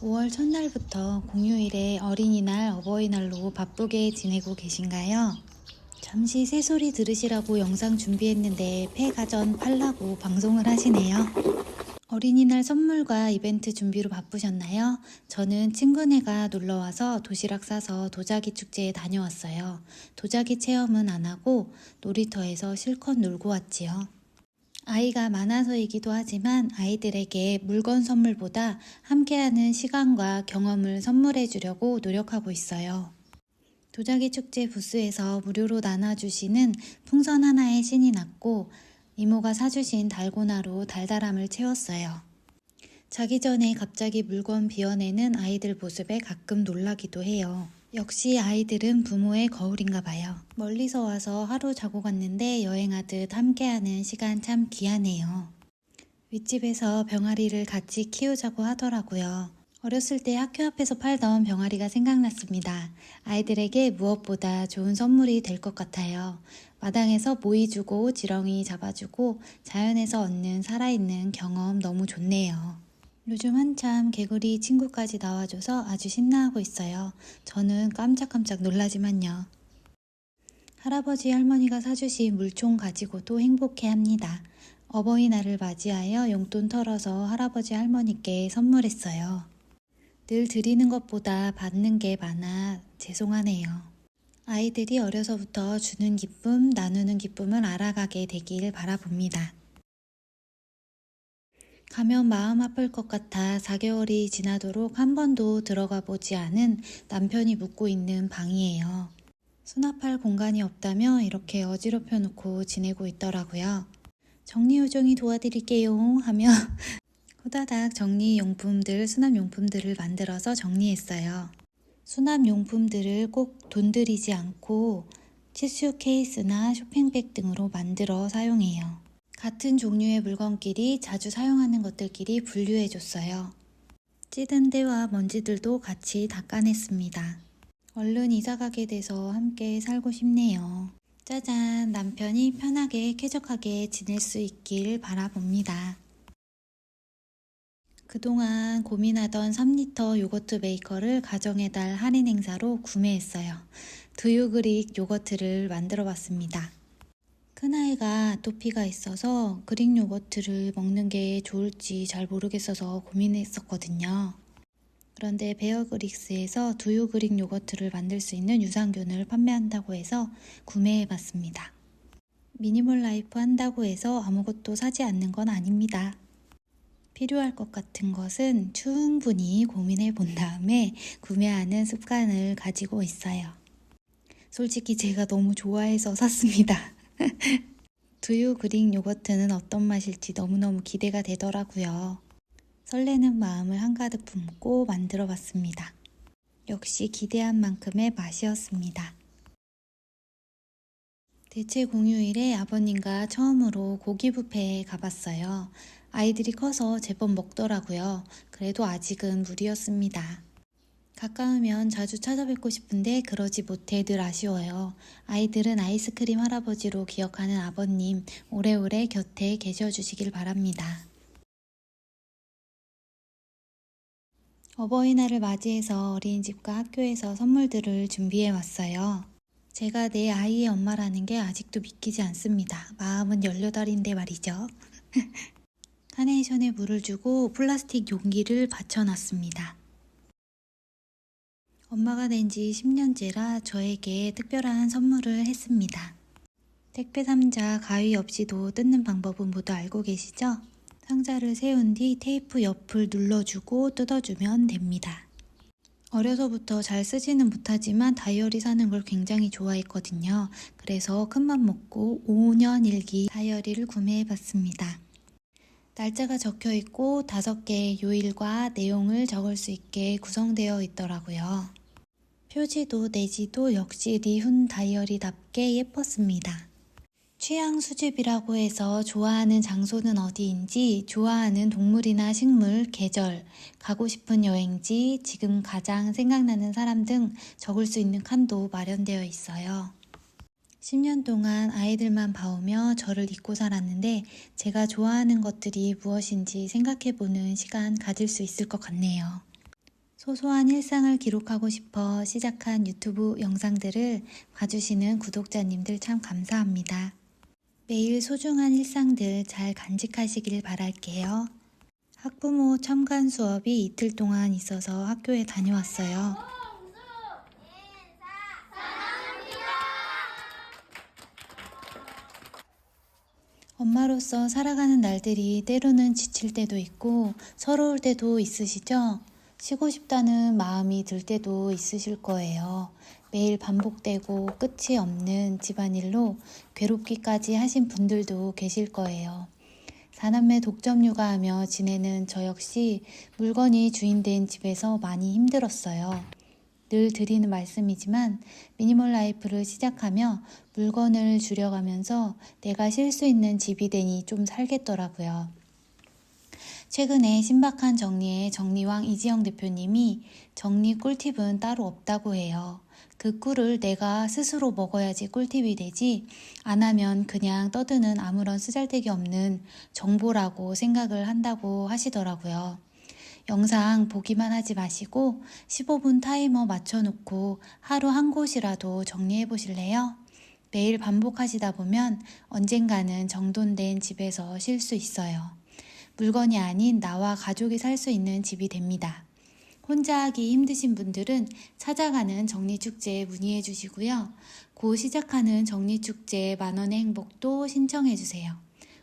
5월 첫날부터 공휴일에 어린이날, 어버이날로 바쁘게 지내고 계신가요? 잠시 새소리 들으시라고 영상 준비했는데 폐가전 팔라고 방송을 하시네요. 어린이날 선물과 이벤트 준비로 바쁘셨나요? 저는 친구네가 놀러와서 도시락 싸서 도자기 축제에 다녀왔어요. 도자기 체험은 안 하고 놀이터에서 실컷 놀고 왔지요. 아이가 많아서이기도 하지만 아이들에게 물건 선물보다 함께하는 시간과 경험을 선물해 주려고 노력하고 있어요. 도자기 축제 부스에서 무료로 나눠주시는 풍선 하나에 신이 났고 이모가 사주신 달고나로 달달함을 채웠어요. 자기 전에 갑자기 물건 비워내는 아이들 모습에 가끔 놀라기도 해요. 역시 아이들은 부모의 거울인가 봐요. 멀리서 와서 하루 자고 갔는데 여행하듯 함께하는 시간 참 귀하네요. 윗집에서 병아리를 같이 키우자고 하더라고요. 어렸을 때 학교 앞에서 팔던 병아리가 생각났습니다. 아이들에게 무엇보다 좋은 선물이 될 것 같아요. 마당에서 모이 주고 지렁이 잡아주고 자연에서 얻는 살아있는 경험 너무 좋네요. 요즘 한참 개구리 친구까지 나와줘서 아주 신나하고 있어요. 저는 깜짝깜짝 놀라지만요. 할아버지 할머니가 사주신 물총 가지고도 행복해 합니다. 어버이날을 맞이하여 용돈 털어서 할아버지 할머니께 선물했어요. 늘 드리는 것보다 받는 게 많아 죄송하네요. 아이들이 어려서부터 주는 기쁨, 나누는 기쁨을 알아가게 되길 바라봅니다. 가면 마음 아플 것 같아 4개월이 지나도록 한 번도 들어가 보지 않은 남편이 묵고 있는 방이에요. 수납할 공간이 없다며 이렇게 어지럽혀 놓고 지내고 있더라고요. 정리 요정이 도와드릴게요 하며 후다닥 정리 용품들, 수납 용품들을 만들어서 정리했어요. 수납 용품들을 꼭 돈 들이지 않고 티슈 케이스나 쇼핑백 등으로 만들어 사용해요. 같은 종류의 물건끼리 자주 사용하는 것들끼리 분류해줬어요. 찌든 때와 먼지들도 같이 닦아냈습니다. 얼른 이사 가게 돼서 함께 살고 싶네요. 짜잔, 남편이 편하게 쾌적하게 지낼 수 있길 바라봅니다. 그동안 고민하던 3리터 요거트 메이커를 가정의 달 할인 행사로 구매했어요. 두유 그릭 요거트를 만들어 봤습니다. 큰아이가 아토피가 있어서 그릭 요거트를 먹는 게 좋을지 잘 모르겠어서 고민했었거든요. 그런데 베어그릭스에서 두유 그릭 요거트를 만들 수 있는 유산균을 판매한다고 해서 구매해 봤습니다. 미니멀 라이프 한다고 해서 아무것도 사지 않는 건 아닙니다. 필요할 것 같은 것은 충분히 고민해 본 다음에 구매하는 습관을 가지고 있어요. 솔직히 제가 너무 좋아해서 샀습니다. 두유 그릭 요거트는 어떤 맛일지 너무너무 기대가 되더라고요. 설레는 마음을 한가득 품고 만들어 봤습니다. 역시 기대한 만큼의 맛이었습니다. 대체 공휴일에 아버님과 처음으로 고기 뷔페에 가봤어요. 아이들이 커서 제법 먹더라고요. 그래도 아직은 무리였습니다. 가까우면 자주 찾아뵙고 싶은데 그러지 못해 늘 아쉬워요. 아이들은 아이스크림 할아버지로 기억하는 아버님 오래오래 곁에 계셔 주시길 바랍니다. 어버이날을 맞이해서 어린이집과 학교에서 선물들을 준비해 왔어요. 제가 내 아이의 엄마라는 게 아직도 믿기지 않습니다. 마음은 18인데 말이죠. 카네이션에 물을 주고 플라스틱 용기를 받쳐놨습니다. 엄마가 된 지 10년째라 저에게 특별한 선물을 했습니다. 택배 상자 가위 없이도 뜯는 방법은 모두 알고 계시죠? 상자를 세운 뒤 테이프 옆을 눌러주고 뜯어주면 됩니다. 어려서부터 잘 쓰지는 못하지만 다이어리 사는 걸 굉장히 좋아했거든요. 그래서 큰맘 먹고 5년 일기 다이어리를 구매해 봤습니다. 날짜가 적혀 있고 다섯 개의 요일과 내용을 적을 수 있게 구성되어 있더라고요. 표지도 내지도 역시 리훈 다이어리답게 예뻤습니다. 취향 수집이라고 해서 좋아하는 장소는 어디인지, 좋아하는 동물이나 식물, 계절, 가고 싶은 여행지, 지금 가장 생각나는 사람 등 적을 수 있는 칸도 마련되어 있어요. 10년 동안 아이들만 봐오며 저를 잊고 살았는데 제가 좋아하는 것들이 무엇인지 생각해보는 시간 가질 수 있을 것 같네요. 소소한 일상을 기록하고 싶어 시작한 유튜브 영상들을 봐주시는 구독자님들 참 감사합니다. 매일 소중한 일상들 잘 간직하시길 바랄게요. 학부모 첨간 수업이 이틀 동안 있어서 학교에 다녀왔어요. 엄마로서 살아가는 날들이 때로는 지칠 때도 있고 서러울 때도 있으시죠? 쉬고 싶다는 마음이 들 때도 있으실 거예요. 매일 반복되고 끝이 없는 집안일로 괴롭기까지 하신 분들도 계실 거예요. 사남매 독점 육아하며 지내는 저 역시 물건이 주인된 집에서 많이 힘들었어요. 늘 드리는 말씀이지만 미니멀 라이프를 시작하며 물건을 줄여가면서 내가 쉴 수 있는 집이 되니 좀 살겠더라고요. 최근에 신박한 정리의 정리왕 이지영 대표님이 정리 꿀팁은 따로 없다고 해요. 그 꿀을 내가 스스로 먹어야지 꿀팁이 되지 안 하면 그냥 떠드는 아무런 쓰잘데기 없는 정보라고 생각을 한다고 하시더라고요. 영상 보기만 하지 마시고 15분 타이머 맞춰놓고 하루 한 곳이라도 정리해 보실래요? 매일 반복하시다 보면 언젠가는 정돈된 집에서 쉴 수 있어요. 물건이 아닌 나와 가족이 살 수 있는 집이 됩니다. 혼자 하기 힘드신 분들은 찾아가는 정리축제에 문의해 주시고요. 곧 시작하는 정리축제 만원의 행복도 신청해 주세요.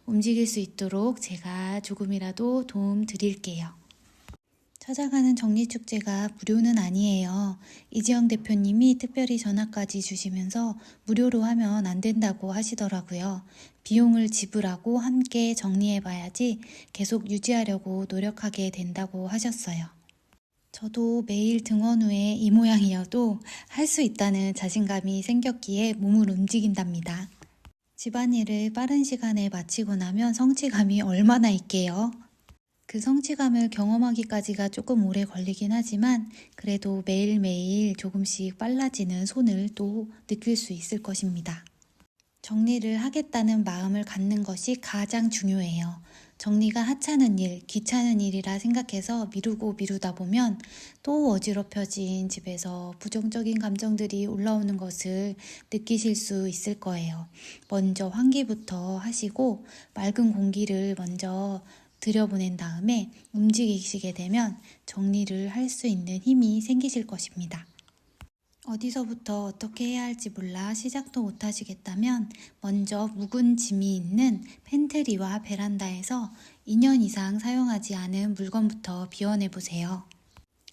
움직일 수 있도록 제가 조금이라도 도움 드릴게요. 찾아가는 정리축제가 무료는 아니에요. 이지영 대표님이 특별히 전화까지 주시면서 무료로 하면 안 된다고 하시더라고요. 비용을 지불하고 함께 정리해 봐야지 계속 유지하려고 노력하게 된다고 하셨어요. 저도 매일 등원 후에 이 모양이어도 할 수 있다는 자신감이 생겼기에 몸을 움직인답니다. 집안일을 빠른 시간에 마치고 나면 성취감이 얼마나 있게요. 그 성취감을 경험하기까지가 조금 오래 걸리긴 하지만 그래도 매일매일 조금씩 빨라지는 손을 또 느낄 수 있을 것입니다. 정리를 하겠다는 마음을 갖는 것이 가장 중요해요. 정리가 하찮은 일, 귀찮은 일이라 생각해서 미루고 미루다 보면 또 어지럽혀진 집에서 부정적인 감정들이 올라오는 것을 느끼실 수 있을 거예요. 먼저 환기부터 하시고 맑은 공기를 먼저 들여보낸 다음에 움직이시게 되면 정리를 할 수 있는 힘이 생기실 것입니다. 어디서부터 어떻게 해야 할지 몰라 시작도 못 하시겠다면 먼저 묵은 짐이 있는 팬트리와 베란다에서 2년 이상 사용하지 않은 물건부터 비워내 보세요.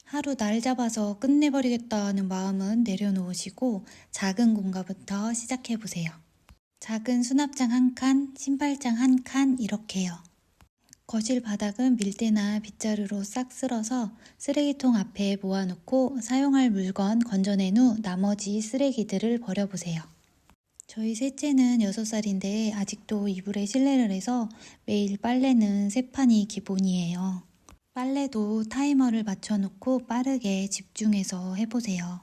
하루 날 잡아서 끝내버리겠다는 마음은 내려놓으시고 작은 공간부터 시작해 보세요. 작은 수납장 한 칸, 신발장 한 칸 이렇게요. 거실 바닥은 밀대나 빗자루로 싹 쓸어서 쓰레기통 앞에 모아놓고 사용할 물건 건져낸 후 나머지 쓰레기들을 버려보세요. 저희 셋째는 6살인데 아직도 이불에 실내를 해서 매일 빨래는 세 판이 기본이에요. 빨래도 타이머를 맞춰놓고 빠르게 집중해서 해보세요.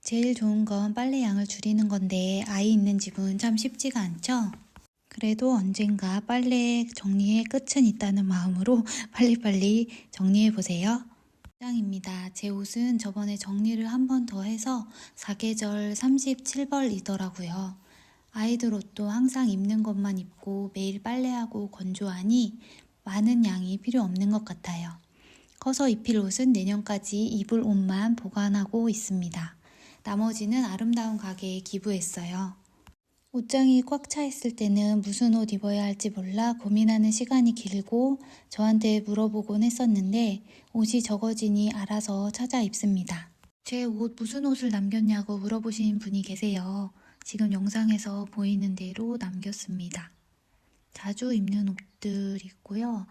제일 좋은 건 빨래 양을 줄이는 건데 아이 있는 집은 참 쉽지가 않죠? 그래도 언젠가 빨래 정리의 끝은 있다는 마음으로 빨리빨리 정리해 보세요. 장입니다. 제 옷은 저번에 정리를 한 번 더 해서 4계절 37벌이더라고요. 아이들 옷도 항상 입는 것만 입고 매일 빨래하고 건조하니 많은 양이 필요 없는 것 같아요. 커서 입힐 옷은 내년까지 입을 옷만 보관하고 있습니다. 나머지는 아름다운 가게에 기부했어요. 옷장이 꽉 차 있을 때는 무슨 옷 입어야 할지 몰라 고민하는 시간이 길고 저한테 물어보곤 했었는데 옷이 적어지니 알아서 찾아 입습니다. 제 옷 무슨 옷을 남겼냐고 물어보시는 분이 계세요. 지금 영상에서 보이는 대로 남겼습니다. 자주 입는 옷들 있고요.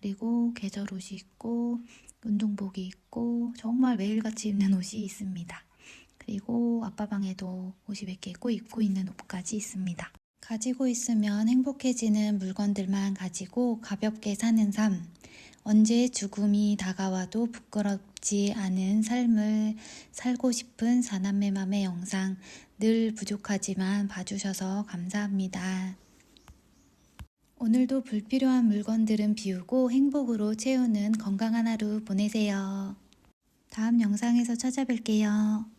그리고 계절 옷이 있고 운동복이 있고 정말 매일같이 입는 옷이 있습니다. 그리고 아빠 방에도 옷이 몇 개 있고 입고 있는 옷까지 있습니다. 가지고 있으면 행복해지는 물건들만 가지고 가볍게 사는 삶. 언제 죽음이 다가와도 부끄럽지 않은 삶을 살고 싶은 사남매 맘의 영상 늘 부족하지만 봐주셔서 감사합니다. 오늘도 불필요한 물건들은 비우고 행복으로 채우는 건강한 하루 보내세요. 다음 영상에서 찾아뵐게요.